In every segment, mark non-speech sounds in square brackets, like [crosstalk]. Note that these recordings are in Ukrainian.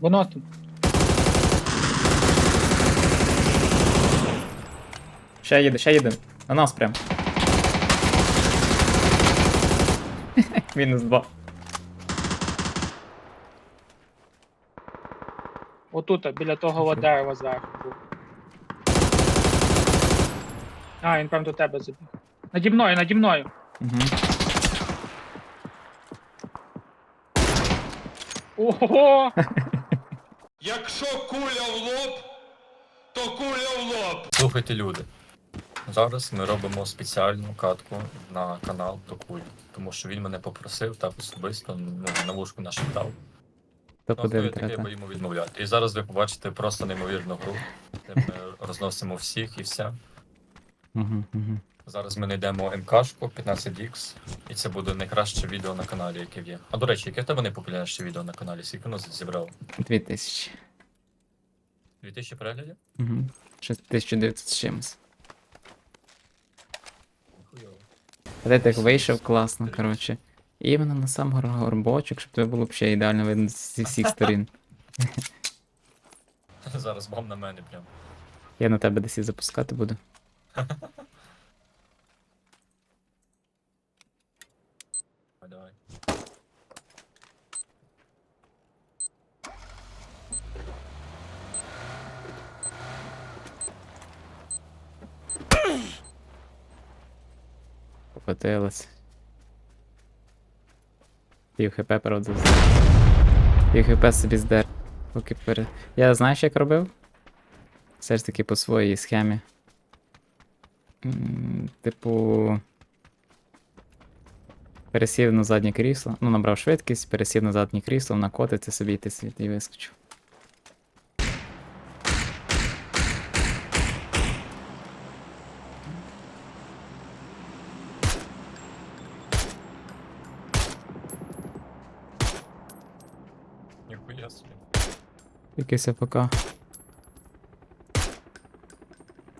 Воно тут. Ще їде, ще їде. На нас прям. Мінус два. Отут, біля того от дерева зверху був. А, він прям до тебе забіг. Наді мною, наді мною. Угу. Ого! [laughs] Якщо куля в лоб, то куля в лоб. Слухайте, люди. Зараз ми робимо спеціальну катку на канал до кулі, тому що він мене попросив так особисто, ну, на вушку нашептав. То Ну, я таке, відмовляти. І зараз ви побачите просто неймовірну гру, де ми [laughs] розносимо всіх і все. Угу, угу. Зараз ми знайдемо МКшку 15X, і це буде найкраще відео на каналі, яке є. А до речі, яке в тебе найпопулярніше відео на каналі? Скільки воно зібрало? Дві тисячі. 2000 переглядів? Угу. 1900 з чимось. Хуйово. А ти як вийшов класно, коротше. І іменно на сам гор- горбочок, щоб тебе було б ще ідеально видно зі всіх сторін. [laughs] Зараз бом на мене прям. Я на тебе десь і запускати буду. [laughs] Давай, давай. Покотилась. Пів хп, правда. Пів хп собі здер. Поки пере... Я знаєш, як робив? Все ж таки по своїй схемі. Типу. Пересів на заднє крісло. Ну, набрав швидкість, пересів на заднє крісло, накотиться собі і ти світ і вискочив. Ніхуя собі. Якийсь АПК. А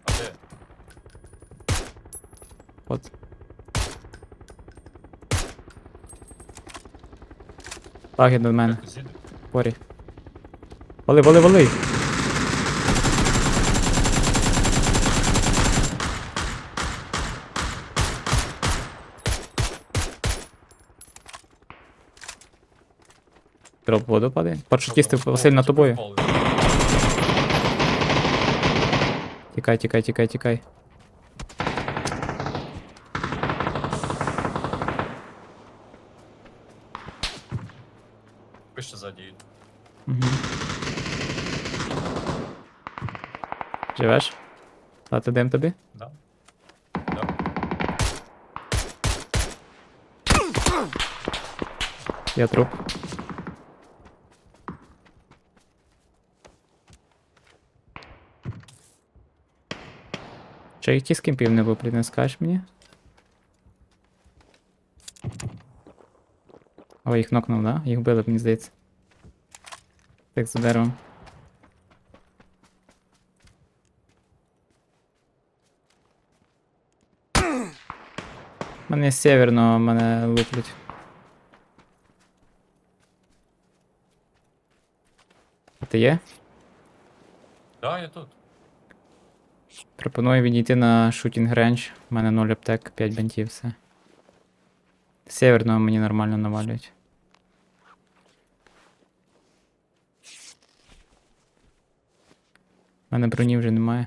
де? От. Паги до мене. Порі. Вали, вали, вали! Дроп в воду падає. Паршутісти Василь над тобою. Тікай, тікай, тікай, тікай. Пише ззаді їде. Угу. Живеш? Дати дим тобі? Да? Да. Я труп. Чи які з кемпів не виплі, не скажеш мені? О, їх нокнув, да? Їх били, мені здається. Так за деревом. Мене з северного мене луплять. А ти є? Да, я тут. Пропоную відійти на шутінг рейндж. У мене 0 аптек, 5 бентів, все. Северного мені нормально навалюють. У мене броні вже немає.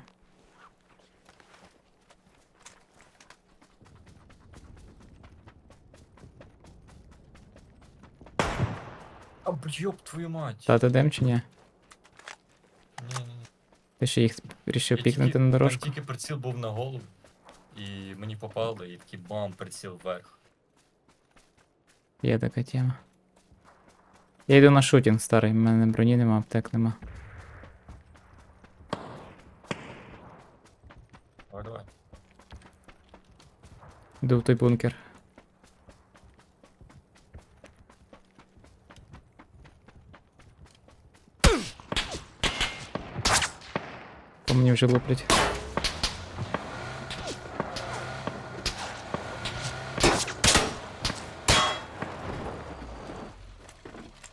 А б'єб твою мать. Та ти дем чи ні? Ні-ні-ні. Ти ще їх рішив пікнути на дорожку? Тільки приціл був на голову, і мені попало, і такий бам, приціл вверх. Є така тема. Я йду на шутінг старий, в мене броні нема, аптек нема. Давай, давай. Йду в той бункер. По мені вже луплять.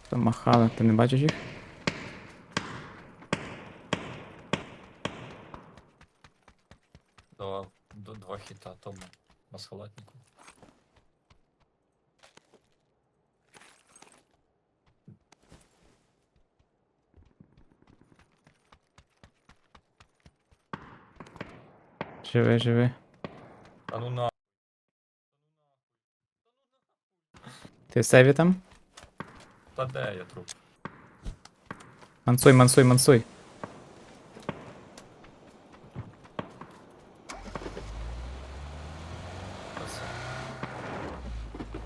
Помахали, ти не бачиш їх? Живи, живи. А ну на. Ти в там? Та де я труп? Мансуй, мансуй, мансуй.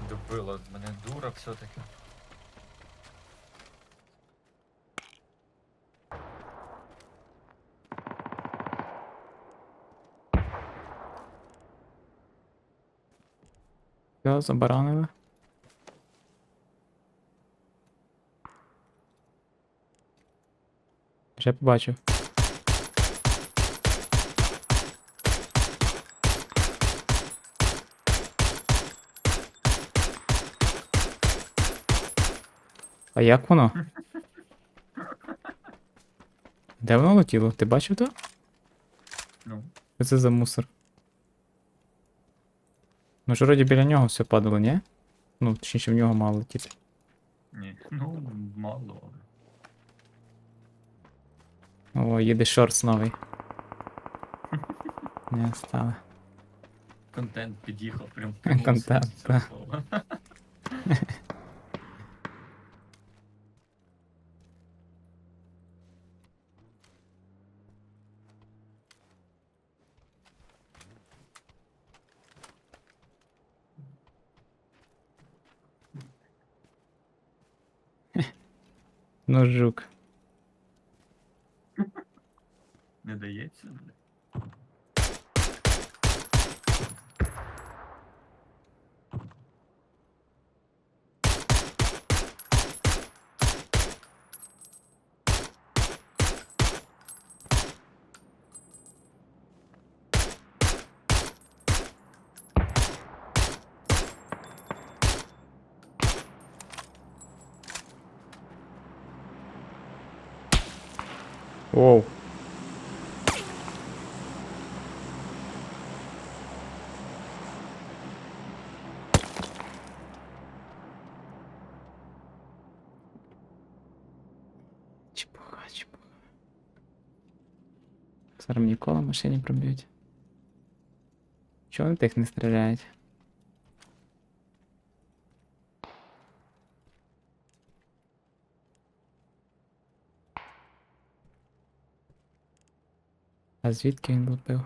Добила мене дура все-таки. Все, забаранили. Вже побачив. А як воно? [laughs] Де воно летіло? Ти бачив то? Ну. Що це за мусор? Ну ж вроді біля нього все падало, ні? Ну, точніше в нього мало летіти. Ні. Ну, мало. О, їде шорс новий. [laughs] Не стало. Контент під'їхав прям [laughs] Контент, та. [laughs] Ну, жук. Не дається. Воу. Чепуха, чепуха. Зараз мені коло в машині проб'ють. Чого вони тих не стріляють? А звідки він лупив?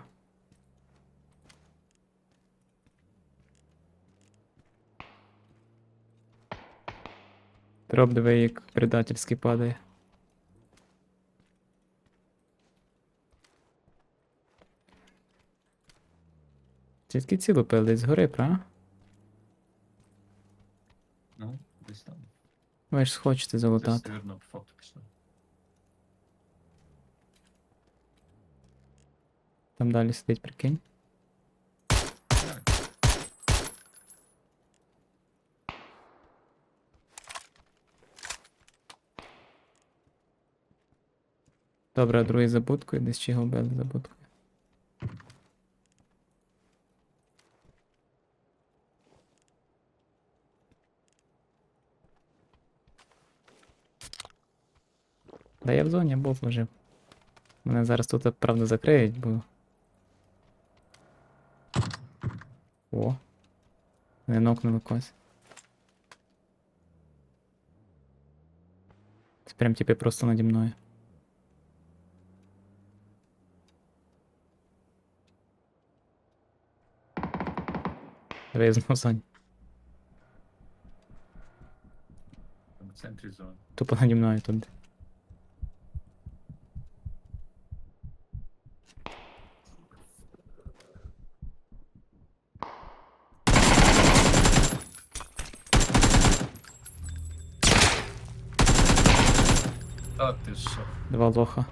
Троп диви, як предательськи падає. Звідки ці лупили? Десь згори, правда? Ну, десь там. Ви ж хочете залутати. Десь, вірно, по факту пішло. Там далі сидить, прикинь. Добре, другий за будкою, десь чи його вбили за. Да я в зоні був вже. Мене зараз тут, правда, закриють, бо. О. Не нокнули когось. Це прям типи просто наді мною. Давай я знову зоні. Там в центрі зони. Тупо наді мною тут. Та ти що? Два лоха.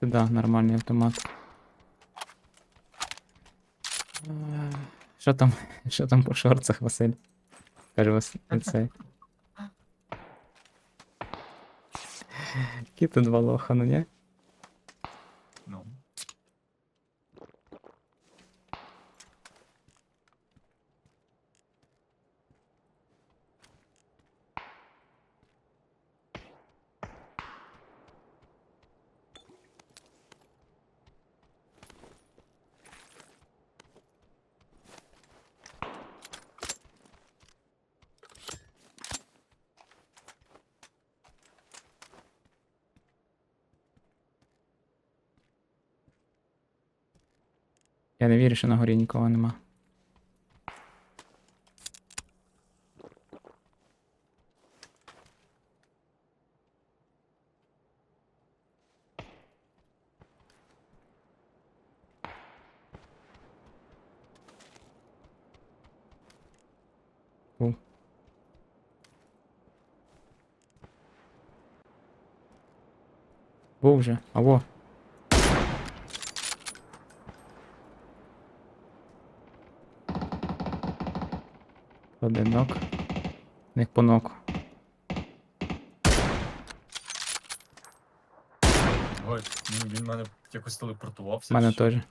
Да, нормальний автомат. Е, Що там, [laughs] що там по шорцах, Василь? Каже Василь. Цей. Які тут два лоха, ну ні? Ну. Я не вірю, що на горі нікого нема. Був. Вже, аво. Одинок. нок. них по ноку. Ой, він, він мене якось телепортувався. У мене чи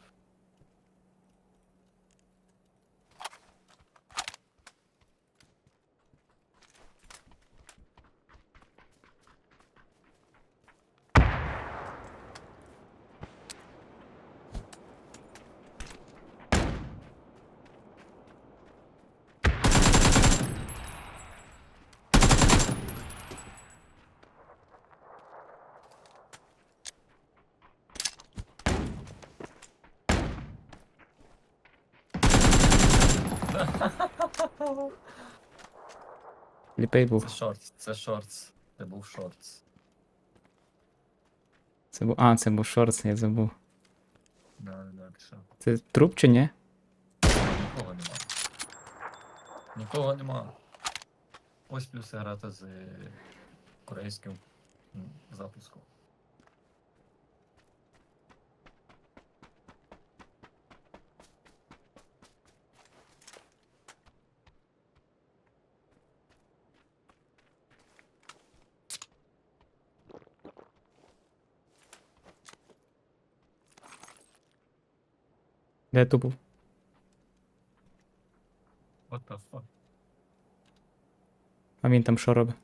Ліпей був. Це шортс, це шортс. Це був шортс. Це був. А, це був шорт, я забув. Да, да, що. Це труп чи ні? Нікого нема. Нікого нема. Ось плюси грати з корейським запуском. Де тут був? What the fuck? А він там що робить?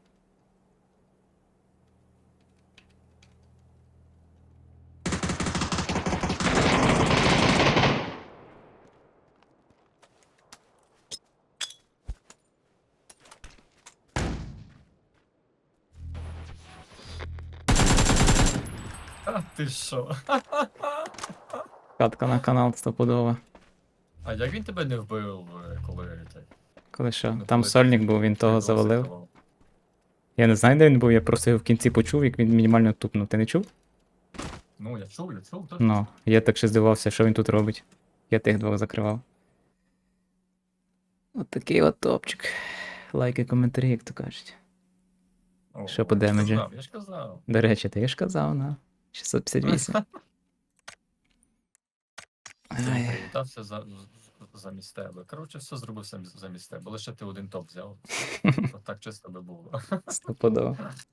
А ти що? Катка на канал стопудова. А як він тебе не вбив, е, коли цей? Коли що? Ну, Там коли сольник був, він того завалив. Я не знаю, де він був, я просто його в кінці почув, як він мінімально тупнув. Ти не чув? Ну, я чув, я чув, так. Ну, я так ще здивувався, що він тут робить. Я тих двох закривав. От такий от топчик. Лайки, коментарі, як то кажуть. О, що по я ж казав, Я ж казав. До речі, ти ж казав, на 658. [laughs] Він привітався за, замість тебе. Коротше, все зробив замість тебе. Лише ти один топ взяв. [laughs] От так чисто би було. стопудово.